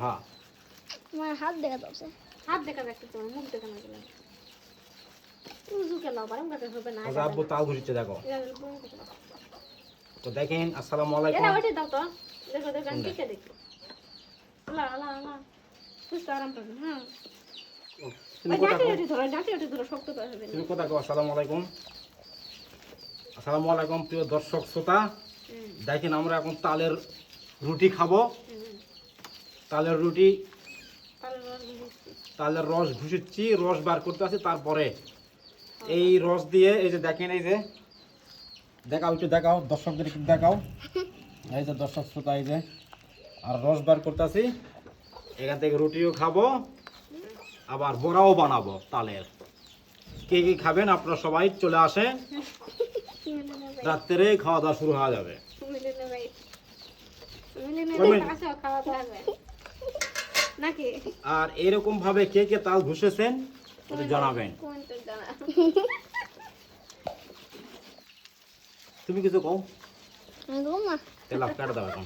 হ্যাঁ। আমার হাত দেখা যাচ্ছে। হাত দেখা যাচ্ছে তোমার মুখ দেখা না। গেলে আচ্ছা আব্বু তাল ঘুরিচ্ছে দেখো। তো দেখেন আসসালামু আলাইকুম। এটা দাও তো। দেখো দেখো দেখি। সুস্থ আরাম পাবে হ্যাঁ। আসসালামু প্রিয় দর্শক শ্রোতা। দেখেন আমরা এখন তালের রুটি খাব। তালের রুটি তালের রস ঘুষিচ্ছি রস বার করতে আছে তারপরে এই রস দিয়ে এই যে দেখেন এই যে দেখাও একটু দেখাও দর্শকদের একটু দেখাও। এই যে দর্শক শ্রোতা এই যে আর রস বার করতেছি এখান থেকে রুটিও খাব আবার বড়াও বানাবো তালের। কে কে খাবেন? আপনারা সবাই চলে আসে। রাত্রে খাওয়া দাওয়া শুরু হওয়া যাবে। নাকি? আর এরকম ভাবে কে কে তাল ঘুষেছেন জানাবেন। তুমি কিছু কও? ঘুমা কাটা দাও এখন